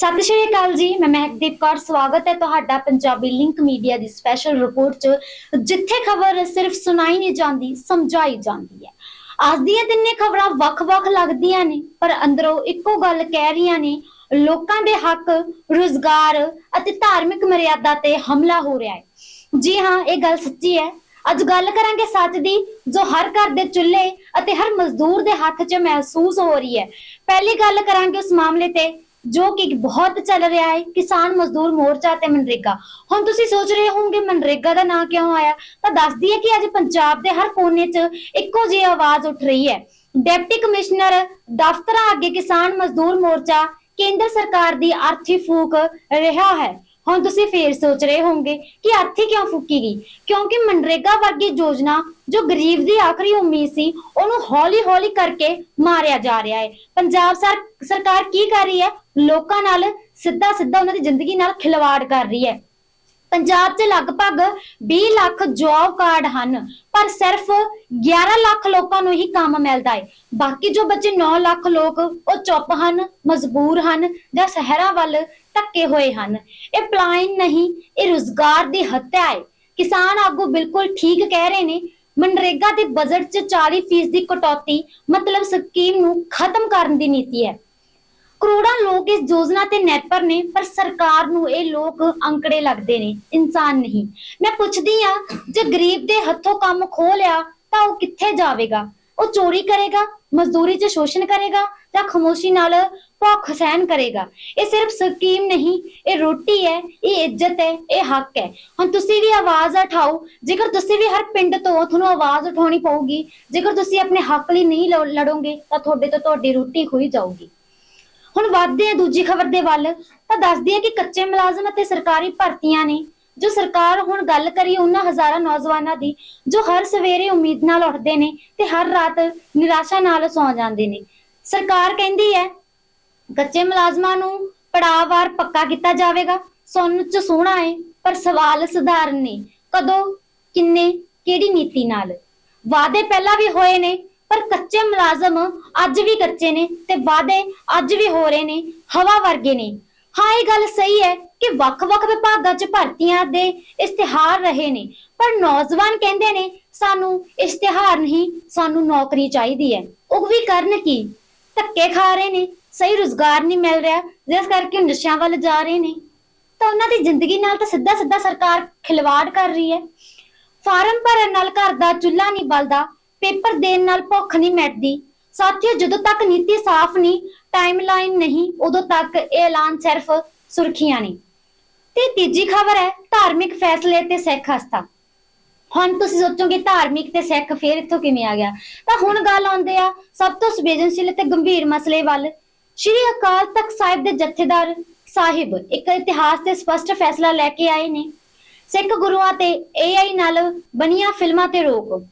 ਸਤਿ ਸ਼੍ਰੀ ਅਕਾਲ ਜੀ, ਮੈਂ ਮਹਿਕਦੀਪ ਕੌਰ, ਸਵਾਗਤ ਹੈ ਤੁਹਾਡਾ ਪੰਜਾਬੀ ਲਿੰਕ ਮੀਡੀਆ ਦੀ ਸਪੈਸ਼ਲ ਰਿਪੋਰਟ 'ਚ। ਜਿੱਥੇ ਖਬਰ ਸਿਰਫ ਸੁਣਾਈ ਨਹੀਂ ਜਾਂਦੀ, ਸਮਝਾਈ ਜਾਂਦੀ ਹੈ। ਅੱਜ ਦੀਆਂ ਤਿੰਨੇ ਖਬਰਾਂ ਵੱਖ-ਵੱਖ ਲੱਗਦੀਆਂ ਨੇ, ਪਰ ਅੰਦਰੋਂ ਇੱਕੋ ਗੱਲ ਕਹਿ ਰਹੀਆਂ ਨੇ, ਲੋਕਾਂ ਦੇ ਹੱਕ, ਰੁਜ਼ਗਾਰ ਅਤੇ ਧਾਰਮਿਕ ਮਰਿਆਦਾ ਤੇ ਹਮਲਾ ਹੋ ਰਿਹਾ ਹੈ। ਜੀ ਹਾਂ, ਇਹ ਗੱਲ ਸੱਚੀ ਹੈ। ਅੱਜ ਗੱਲ ਕਰਾਂਗੇ ਸੱਚ ਦੀ, ਜੋ ਹਰ ਘਰ ਦੇ ਚੁੱਲ੍ਹੇ ਅਤੇ ਹਰ ਮਜ਼ਦੂਰ ਦੇ ਹੱਥ 'ਚ ਮਹਿਸੂਸ ਹੋ ਰਹੀ ਹੈ। ਪਹਿਲੀ ਗੱਲ ਕਰਾਂਗੇ ਉਸ ਮਾਮਲੇ ਤੇ। ਜੋ ਕਿ ਬਹੁਤ ਚੱਲ ਰਿਹਾ ਹੈ, ਕਿਸਾਨ ਮਜ਼ਦੂਰ ਮੋਰਚਾ ਤੇ ਮਨਰੇਗਾ। ਹੁਣ ਤੁਸੀਂ ਸੋਚ ਰਹੇ ਹੋਵੋਗੇ, ਮਨਰੇਗਾ ਦਾ ਨਾਂ ਕਿਉਂ ਆਇਆ? ਤਾਂ ਦੱਸਦੀ ਹੈ ਕਿ ਅੱਜ ਪੰਜਾਬ ਦੇ ਹਰ ਕੋਨੇ 'ਚ ਇੱਕੋ ਜਿਹੀ ਆਵਾਜ਼ ਉੱਠ ਰਹੀ ਹੈ। ਡਿਪਟੀ ਕਮਿਸ਼ਨਰ ਦਫ਼ਤਰਾਂ ਅੱਗੇ ਕਿਸਾਨ ਮਜ਼ਦੂਰ ਮੋਰਚਾ ਕੇਂਦਰ ਸਰਕਾਰ ਦੀ ਅਰਥੀ ਫੂਕ ਰਿਹਾ ਹੈ। ਹੁਣ ਤੁਸੀਂ ਫੇਰ ਸੋਚ ਰਹੇ ਹੋਵੋਗੇ ਕਿ ਆਰਥੀ ਕਿਉਂ ਫੂਕੀ ਗਈ ਕਿਉਂਕਿ ਮਨਰੇਗਾ ਵਰਗੀ ਯੋਜਨਾ ਜੋ ਗਰੀਬ ਦੀ ਆਖਰੀ ਉਮੀਦ ਸੀ, ਉਹਨੂੰ ਹੌਲੀ-ਹੌਲੀ ਕਰਕੇ ਮਾਰਿਆ ਜਾ ਰਿਹਾ ਹੈ। ਪੰਜਾਬ ਸਰ, ਸਰਕਾਰ ਕੀ ਕਰ ਰਹੀ ਹੈ? ਲੋਕਾਂ ਨਾਲ ਸਿੱਧਾ-ਸਿੱਧਾ ਉਹਨਾਂ ਦੀ ਜ਼ਿੰਦਗੀ ਨਾਲ ਖਿਲਵਾੜ ਕਰ ਰਹੀ ਹੈ। ਪੰਜਾਬ 'ਚ ਲਗਭਗ 20 ਲੱਖ ਜੌਬ ਕਾਰਡ ਹਨ, ਪਰ ਸਿਰਫ 11 ਲੱਖ ਲੋਕਾਂ ਨੂੰ ਹੀ ਕੰਮ ਮਿਲਦਾ ਹੈ ਬਾਕੀ ਜੋ ਬੱਚੇ 9 ਲੱਖ ਲੋਕ, ਉਹ ਚੁੱਪ ਹਨ, ਮਜਬੂਰ ਹਨ ਜਾਂ ਸ਼ਹਿਰਾਂ ਵੱਲ ਧੱਕੇ ਹੋਏ ਹਨ। ਇਹ ਪਲਾਨ ਨਹੀਂ, ਇਹ ਰੁਜ਼ਗਾਰ ਦੀ ਹੱਤਿਆ ਹੈ ਕਿਸਾਨ ਆਗੂ ਬਿਲਕੁਲ ਠੀਕ ਕਹਿ ਰਹੇ ਨੇ, ਮਨਰੇਗਾ ਦੇ ਬਜਟ 'ਚ 40% ਦੀ ਕਟੌਤੀ ਮਤਲਬ ਸਕੀਮ ਨੂੰ ਖਤਮ ਕਰਨ ਦੀ ਨੀਤੀ ਹੈ। ਕਰੋੜਾਂ ਲੋਕ ਇਸ ਯੋਜਨਾ ਤੇ ਨਿਰਭਰ ਨੇ, ਪਰ ਸਰਕਾਰ ਨੂੰ ਇਹ ਲੋਕ ਅੰਕੜੇ ਲੱਗਦੇ ਨੇ, ਇਨਸਾਨ ਨਹੀਂ। ਮੈਂ ਪੁੱਛਦੀ ਆ ਜੇ ਗਰੀਬ ਦੇ ਹੱਥੋਂ ਕੰਮ ਖੋ ਲਿਆ, ਤਾਂ ਉਹ ਕਿੱਥੇ ਜਾਵੇਗਾ? ਉਹ ਚੋਰੀ ਕਰੇਗਾ, ਮਜ਼ਦੂਰੀ 'ਚ ਸ਼ੋਸ਼ਣ ਕਰੇਗਾ, ਜਾਂ ਖਮੋਸ਼ੀ ਨਾਲ ਭੁੱਖ ਸਹਿਣ ਕਰੇਗਾ? ਇਹ ਸਿਰਫ ਸਕੀਮ ਨਹੀਂ, ਇਹ ਰੋਟੀ ਹੈ, ਇਹ ਇੱਜ਼ਤ ਹੈ, ਇਹ ਹੱਕ ਹੈ। ਹੁਣ ਤੁਸੀਂ ਵੀ ਆਵਾਜ਼ ਉਠਾਓ, ਜੇਕਰ ਤੁਸੀਂ ਵੀ ਹਰ ਪਿੰਡ ਤੋਂ ਤੁਹਾਨੂੰ ਆਵਾਜ਼ ਉਠਾਉਣੀ ਪਊਗੀ, ਜੇਕਰ ਤੁਸੀਂ ਆਪਣੇ ਹੱਕ ਲਈ ਨਹੀਂ ਲੜੋਗੇ, ਤਾਂ ਤੁਹਾਡੇ ਤੋਂ ਤੁਹਾਡੀ ਰੋਟੀ ਖੋਈ ਜਾਊਗੀ। ਹੁਣ ਵੱਧਦੇ ਆ ਦੂਜੀ ਖਬਰ ਦੇ ਵੱਲ, ਤਾਂ ਦੱਸਦੀ ਹੈ ਕਿ ਕੱਚੇ ਮੁਲਾਜ਼ਮ ਅਤੇ ਸਰਕਾਰੀ ਭਰਤੀਆਂ ਨੇ, ਜੋ ਸਰਕਾਰ ਹੁਣ ਗੱਲ ਕਰੀ ਉਹਨਾਂ ਹਜ਼ਾਰਾਂ ਨੌਜਵਾਨਾਂ ਦੀ, ਜੋ ਹਰ ਸਵੇਰੇ ਉਮੀਦ ਨਾਲ ਉੱਠਦੇ ਨੇ ਤੇ ਹਰ ਰਾਤ ਨਿਰਾਸ਼ਾ ਨਾਲ ਸੌਂ ਜਾਂਦੇ ਨੇ। ਸਰਕਾਰ ਕਹਿੰਦੀ ਹੈ, ਕੱਚੇ ਮੁਲਾਜ਼ਮਾਂ ਨੂੰ ਪੜਾਅਵਾਰ ਪੱਕਾ ਕੀਤਾ ਜਾਵੇਗਾ ਸੁਣਨ ਚ ਸੋਹਣਾ ਹੈ ਪਰ ਸਵਾਲ ਸਧਾਰਨ ਨੇ, ਕਦੋਂ, ਕਿੰਨੇ, ਕਿਹੜੀ ਨੀਤੀ ਨਾਲ? ਵਾਅਦੇ ਪਹਿਲਾਂ ਵੀ ਹੋਏ ਨੇ ਪਰ ਕੱਚੇ ਮੁਲਾਜ਼ਮ ਅੱਜ ਵੀ ਕੱਚੇ ਨੇ ਤੇ ਵਾਅਦੇ ਅੱਜ ਵੀ ਹੋ ਰਹੇ ਨੇ, ਹਵਾ ਵਰਗੇ ਨੇ। ਹਾਂ, ਇਹ ਗੱਲ ਸਹੀ ਹੈ ਕਿ ਵੱਖ-ਵੱਖ ਵਿਭਾਗਾਂ 'ਚ ਭਰਤੀਆਂ ਦੇ ਇਸ਼ਤਿਹਾਰ ਰਹੇ ਨੇ, ਪਰ ਨੌਜਵਾਨ ਕਹਿੰਦੇ ਨੇ, ਸਾਨੂੰ ਇਸ਼ਤਿਹਾਰ ਨਹੀਂ, ਸਾਨੂੰ ਨੌਕਰੀ ਚਾਹੀਦੀ ਹੈ। ਉਹ ਵੀ ਕਰਨ ਕੀ? ਧੱਕੇ ਖਾ ਰਹੇ ਨੇ, ਸਹੀ ਰੁਜ਼ਗਾਰ ਨਹੀਂ ਮਿਲ ਰਿਹਾ, ਜਿਸ ਕਰਕੇ ਨਸ਼ਿਆਂ ਵੱਲ ਜਾ ਰਹੇ ਨੇ। ਤਾਂ ਉਹਨਾਂ ਦੀ ਜ਼ਿੰਦਗੀ ਨਾਲ ਤਾਂ ਸਿੱਧਾ ਸਿੱਧਾ ਸਰਕਾਰ ਖਿਲਵਾੜ ਕਰ ਰਹੀ ਹੈ। ਫਾਰਮ ਭਰਨ ਨਾਲ ਘਰ ਦਾ ਚੁੱਲ੍ਹਾ ਨਹੀਂ ਬਲਦਾ ਪੇਪਰ ਦੇਣ ਨਾਲ ਭੁੱਖ ਨਹੀਂ ਮਿਟਦੀ। ਸਾਥੀਓ, ਜਦੋਂ ਤੱਕ ਨੀਤੀ ਸਾਫ਼ ਨਹੀਂ ਟਾਈਮਲਾਈਨ ਨਹੀਂ, ਉਦੋਂ ਤੱਕ ਇਹ ਐਲਾਨ ਸਿਰਫ ਸੁਰਖੀਆਂ ਨੇ। ਤੇ ਤੀਜੀ ਖਬਰ ਹੈ, ਧਾਰਮਿਕ ਫੈਸਲੇ ਤੇ ਸਿੱਖ ਆਸਥਾ ਹੁਣ ਤੁਸੀਂ ਸੋਚੋਗੇ, ਧਾਰਮਿਕ ਤੇ ਸਿੱਖ ਫੇਰ ਇੱਥੋਂ ਕਿਵੇਂ ਆ ਗਿਆ? ਤਾਂ ਹੁਣ ਗੱਲ ਆਉਂਦੇ ਆ ਸਭ ਤੋਂ ਸੰਵੇਦਨਸ਼ੀਲ ਤੇ ਗੰਭੀਰ ਮਸਲੇ ਵੱਲ। ਸ਼੍ਰੀ ਅਕਾਲ ਤਖਤ ਸਾਹਿਬ ਦੇ ਜਥੇਦਾਰ ਸਾਹਿਬ ਇੱਕ ਇਤਿਹਾਸ ਤੇ ਸਪਸ਼ਟ ਫੈਸਲਾ ਲੈ ਕੇ ਆਏ ਨੇ। ਸਿੱਖ ਗੁਰੂਆਂ ਤੇ AI ਨਾਲ ਬਣੀਆਂ ਫਿਲਮਾਂ ਤੇ ਰੋਕ।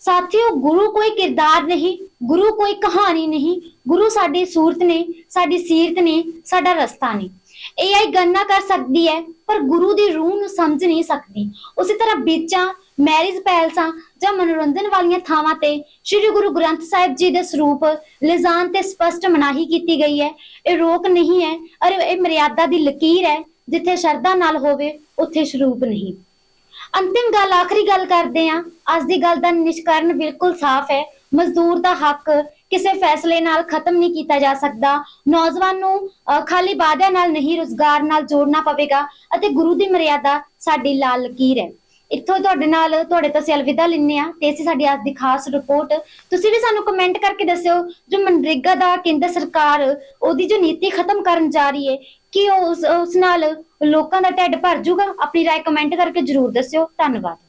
ਸਾਥੀਓ, ਗੁਰੂ ਕੋਈ ਕਿਰਦਾਰ ਨਹੀਂ, ਗੁਰੂ ਕੋਈ ਕਹਾਣੀ ਨਹੀਂ, ਗੁਰੂ ਸਾਡੀ ਸੂਰਤ ਨੇ, ਸਾਡੀ ਸੀਰਤ ਨੇ, ਸਾਡਾ ਰਸਤਾ ਨੇ। AI ਗਣਨਾ ਕਰ ਸਕਦੀ ਹੈ, ਪਰ ਗੁਰੂ ਦੀ ਰੂਹ ਨੂੰ ਸਮਝ ਨਹੀਂ ਸਕਦੀ। ਉਸੇ ਤਰ੍ਹਾਂ ਬੀਚਾਂ ਮੈਰਿਜ ਪੈਲਸਾਂ ਜਾਂ ਮਨੋਰੰਜਨ ਵਾਲੀਆਂ ਥਾਵਾਂ ਤੇ ਸ੍ਰੀ ਗੁਰੂ ਗ੍ਰੰਥ ਸਾਹਿਬ ਜੀ ਦੇ ਸਰੂਪ ਲਿਜ਼ਾਨ ਤੇ ਸਪਸ਼ਟ ਮਨਾਹੀ ਕੀਤੀ ਗਈ ਹੈ। ਇਹ ਰੋਕ ਨਹੀਂ ਹੈ, ਅਰੇ ਇਹ ਮਰਿਆਦਾ ਦੀ ਲਕੀਰ ਹੈ, ਜਿੱਥੇ ਸ਼ਰਧਾ ਨਾਲ ਹੋਵੇ, ਉੱਥੇ ਸਰੂਪ ਨਹੀਂ। ਅੰਤਿਮ ਗੱਲ, ਆਖਰੀ ਗੱਲ ਕਰਦੇ ਆਂ ਅੱਜ ਦੀ ਗੱਲ ਦਾ ਨਿਸ਼ਕਰਨ ਬਿਲਕੁਲ ਸਾਫ਼ ਹੈ। ਮਜ਼ਦੂਰ ਦਾ ਹੱਕ ਕਿਸੇ ਫੈਸਲੇ ਨਾਲ ਖਤਮ ਨਹੀਂ ਕੀਤਾ ਜਾ ਸਕਦਾ। ਨੌਜਵਾਨ ਨੂੰ ਖਾਲੀ ਵਾਅਦਿਆਂ ਨਾਲ ਨਹੀਂ, ਰੁਜ਼ਗਾਰ ਨਾਲ ਜੋੜਨਾ ਪਵੇਗਾ ਅਤੇ ਗੁਰੂ ਦੀ ਮਰਿਆਦਾ ਸਾਡੀ ਲਾਲ ਲਕੀਰ ਹੈ। ਇੱਥੋਂ ਤੁਹਾਡੇ ਨਾਲ, ਤੁਹਾਡੇ ਤੋਂ ਅਸੀਂ ਅਲਵਿਦਾ ਲੈਂਦੇ ਆ ਤੇ ਇਸੇ ਸਾਡੀ ਅੱਜ ਦੀ ਖਾਸ ਰਿਪੋਰਟ। ਤੁਸੀਂ ਵੀ ਸਾਨੂੰ ਕਮੈਂਟ ਕਰਕੇ ਦੱਸਿਓ ਜੋ ਮਨਰੇਗਾ ਦਾ ਕੇਂਦਰ ਸਰਕਾਰ, ਉਹਦੀ ਜੋ ਨੀਤੀ ਖਤਮ ਕਰਨ ਜਾ ਰਹੀ ਹੈ ਕੀ ਉਸ ਉਸ ਨਾਲ ਲੋਕਾਂ ਦਾ ਢਿੱਡ ਭਰ ਜਾਊਗਾ? ਆਪਣੀ ਰਾਏ ਕਮੈਂਟ ਕਰਕੇ ਜਰੂਰ ਦੱਸਿਓ। ਧੰਨਵਾਦ।